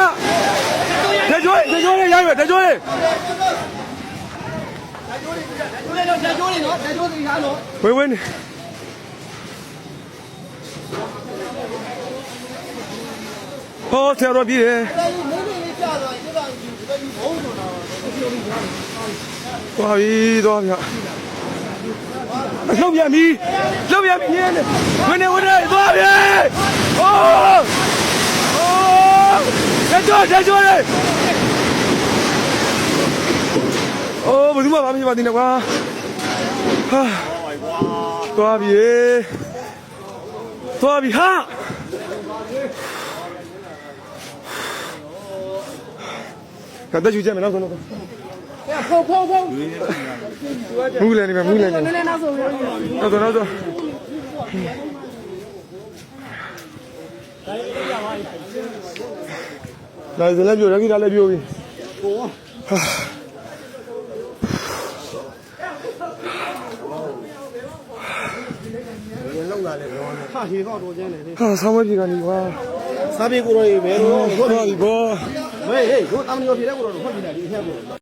ဟာတကြွတကြွလေးရိုက်မယ်တကြွလေးလက်ကျိုးလေးနော်လက်ကျိုးစီထားနော်ဝင်းဝင်းနေဟောဆရာတော်ပြည်တယ်အဲ့ဒီမင်းလေးကြာသွားရင်ဒီကဒီဘုံဆိုတာသွားပြီသွားပြီလှုပ်ပြန်ပြီလှုပ်ပြန်ပြီရင်းနေဝင်နေဝင်နေသွားပြီဟောဟော တကြွတကြွလေးအိုးဘယ်သူမှမဖြစ်ပါသေးနဲ့ကွာဟာသွားပြီသွားပြီဟာကတည်းကကြည့်မယ်နော်ကတော့ဖုံဖုံဖုံမူးလည်းနေမယ်မူးလည်းနေနည်းနည်းနောက်ဆုံးရတော့တော့ တော့လာစလည်းပြောရခိတာလည်းပြောပြီဟာဆောင်းဝဲပြေကနေကွာစားပြေကိုရောရေဘယ်လိုဟုတ်ပါပြီဘောဟေးဟေးတို့တမ်းရောပြေတဲ့ကိုရောဖတ်ပြနေတယ်ဒီထက်ကို